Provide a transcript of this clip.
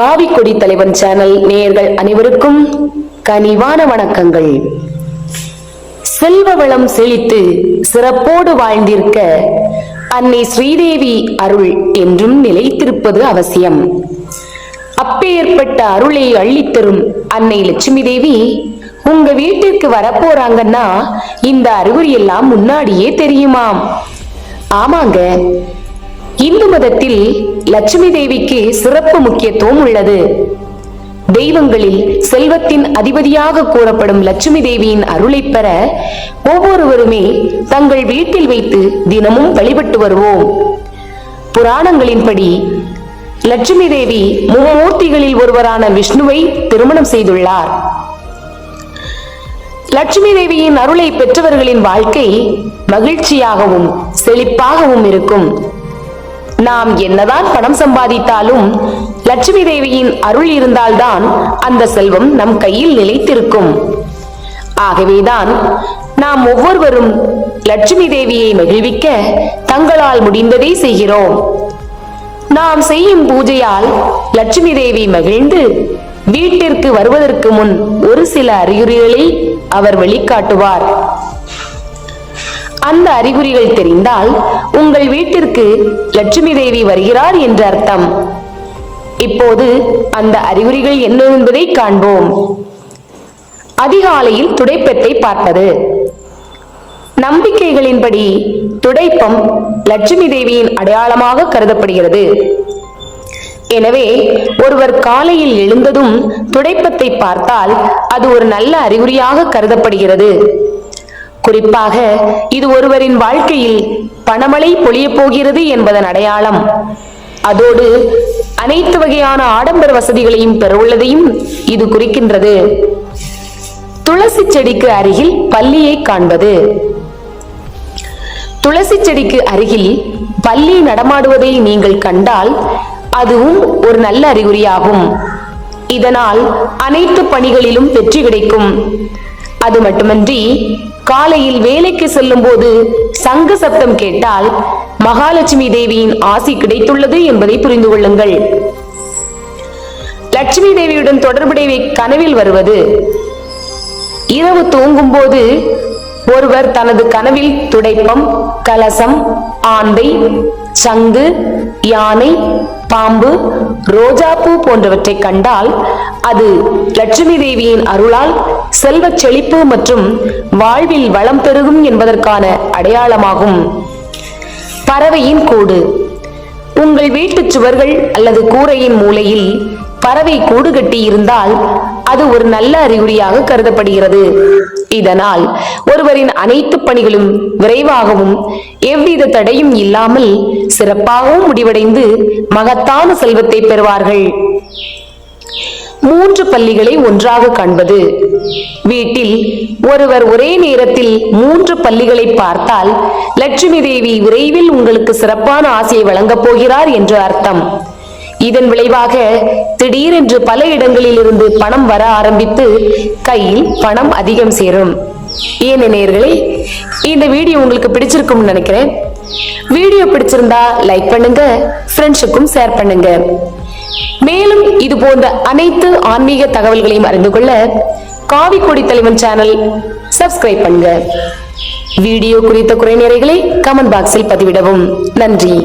கொடி தலைவன் சேனல் நேயர்கள் அனைவருக்கும் கனிவான வணக்கங்கள். செல்வ வளம் செழித்து சிறப்போடு வாழ்ந்திருக்க அன்னை ஸ்ரீதேவி அருள் என்றும் நிலைத்திருப்பது அவசியம். அப்பேற்பட்ட அருளை அள்ளித்தரும் அன்னை லட்சுமி தேவி உங்க வீட்டிற்கு வரப்போறாங்கன்னா இந்த அறிகுறி எல்லாம் முன்னாடியே தெரியுமாம். ஆமாங்க இந்து மதத்தில் லட்சுமி தேவிக்கு சிறப்பு முக்கியத்துவம் உள்ளது. தெய்வங்களில் செல்வத்தின் அதிபதியாக கூறப்படும் லட்சுமி தேவியின் அருளை பெற ஒவ்வொருவருமே தங்கள் வீட்டில் வைத்து தினமும் வழிபட்டு வருவோம். புராணங்களின்படி லட்சுமி தேவி மும்மூர்த்திகளில் ஒருவரான விஷ்ணுவை திருமணம் செய்துள்ளார். லட்சுமி தேவியின் அருளை பெற்றவர்களின் வாழ்க்கை மகிழ்ச்சியாகவும் செழிப்பாகவும் இருக்கும். நாம் என்னதான் பணம் சம்பாதித்தாலும் லட்சுமி தேவியின் அருள் இருந்தால்தான் அந்த செல்வம் நம் கையில் நிலைத்திருக்கும். ஆகவேதான் நாம் ஒவ்வொருவரும் லட்சுமி தேவியை மகிழ்விக்க தங்களால் முடிந்ததை செய்கிறோம். நாம் செய்யும் பூஜையால் லட்சுமி தேவி மகிழ்ந்து வீட்டிற்கு வருவதற்கு முன் ஒரு சில அறிகுறிகளை அவர் வெளிக்காட்டுவார். அந்த அறிகுறிகள் தெரிந்தால் உங்கள் வீட்டிற்கு லட்சுமி தேவி வருகிறார் என்று அர்த்தம். இப்போது அந்த அறிகுறிகள் என்ன என்பதை காண்போம். அதிகாலையில் துடைப்பத்தை பார்ப்பது நம்பிக்கைகளின்படி துடைப்பம் லட்சுமி தேவியின் அடையாளமாக கருதப்படுகிறது. எனவே ஒருவர் காலையில் எழுந்ததும் துடைப்பத்தை பார்த்தால் அது ஒரு நல்ல அறிகுறியாக கருதப்படுகிறது. குறிப்பாக இது ஒருவரின் வாழ்க்கையில் பணமழை பொழியப் போகிறது என்பதன் அடையாளம். அதோடு அனைத்து வகையான ஆடம்பர வசதிகளையும் பெறவுள்ளதையும் இது குறிக்கின்றது. துளசி செடிக்கு அருகில் பள்ளியை காண்பது. துளசி செடிக்கு அருகில் பள்ளி நடமாடுவதை நீங்கள் கண்டால் அதுவும் ஒரு நல்ல அறிகுறியாகும். இதனால் அனைத்து பணிகளிலும் வெற்றி கிடைக்கும். அது மட்டுமன்றி காலையில் வேலைக்கு செல்லும் போது சங்கு சப்தம் கேட்டால் மகாலட்சுமி தேவியின் ஆசி கிடைத்துள்ளது என்பதை புரிந்து கொள்ளுங்கள். லட்சுமி தேவியுடன் தொடர்புடைய கனவில் வருவது இரவு தூங்கும் போது ஒருவர் தனது கனவில் துடைப்பம் கலசம் ஆந்தை சங்கு யானை பாம்பு ரோஜாப்பூ போன்றவற்றை கண்டால் அது லட்சுமி தேவியின் அருளால் செல்வச் செழிப்பு மற்றும் வாழ்வில் வளம் பெருகும் என்பதற்கான அடையாளமாகும். பறவையின் கூடு. உங்கள் வீட்டுச் சுவர்கள் அல்லது கூரையின் மூலையில் பறவை கூடு கட்டி இருந்தால் அது ஒரு நல்ல அறிகுறியாக கருதப்படுகிறது. இதனால் ஒருவரின் அனைத்து பணிகளும் விரைவாகவும் எவ்வித தடையும் இல்லாமல் சிறப்பாகவும் முடிவடைந்து மகத்தான செல்வத்தை பெறுவார்கள். மூன்று பள்ளிகளை ஒன்றாக காண்பது. வீட்டில் ஒருவர் ஒரே நேரத்தில் மூன்று பள்ளிகளை பார்த்தால் லட்சுமி தேவி விரைவில் உங்களுக்கு சிறப்பான ஆசையை வழங்கப் போகிறார் என்று அர்த்தம். இதன் விளைவாக திடீரென்று பல இடங்களில் இருந்து பணம் வர ஆரம்பித்து கையில் பணம் அதிகம் சேரும். ஏன் நேர்களே இந்த வீடியோ உங்களுக்கு பிடிச்சிருக்கும்னு நினைக்கிறேன். வீடியோ பிடிச்சிருந்தா லைக் பண்ணுங்க ஃப்ரெண்ட்ஸுக்கும் ஷேர் பண்ணுங்க. மேலும் இது போன்ற அனைத்து ஆன்மீக தகவல்களையும் அறிந்து கொள்ள காவி கொடி தலைவன் சேனல் சப்ஸ்கிரைப் பண்ணுங்க. வீடியோ குறித்த குறைநிறைகளை கமெண்ட் பாக்ஸில் பதிவிடவும். நன்றி.